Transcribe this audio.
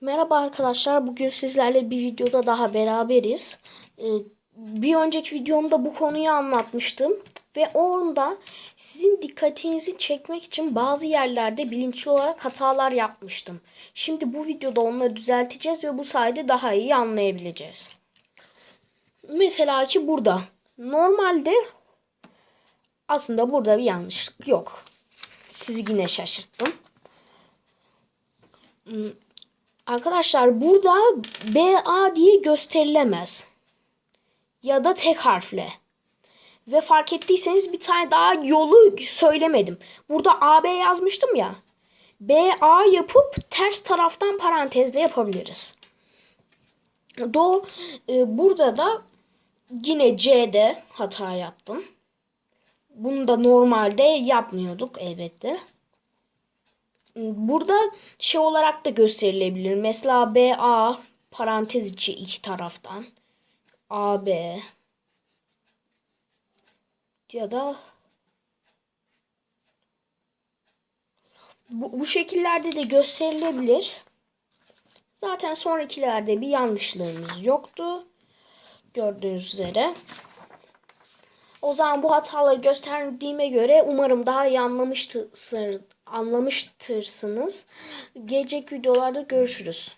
Merhaba arkadaşlar. Bugün sizlerle bir videoda daha beraberiz. Ee, Bir önceki videomda bu konuyu anlatmıştım. Ve orada sizin dikkatinizi çekmek için bazı yerlerde bilinçli olarak hatalar yapmıştım. Şimdi bu videoda onları düzelteceğiz ve bu sayede daha iyi anlayabileceğiz. Mesela ki burada. Normalde aslında burada bir yanlışlık yok. Sizi yine şaşırttım. Arkadaşlar burada BA diye gösterilemez. Ya da tek harfle. Ve fark ettiyseniz bir tane daha yolu söylemedim. Burada AB yazmıştım ya. BA yapıp ters taraftan parantezle yapabiliriz. Do e, burada da yine C'de hata yaptım. Bunu da normalde yapmıyorduk elbette burada şey olarak da gösterilebilir. Mesela BA parantez içi iki taraftan. AB ya da bu, bu şekillerde de gösterilebilir. Zaten sonrakilerde bir yanlışlığımız yoktu. Gördüğünüz üzere. O zaman bu hataları gösterdiğime göre umarım daha iyi anlamıştır, anlamıştırsınız. Gelecek videolarda görüşürüz.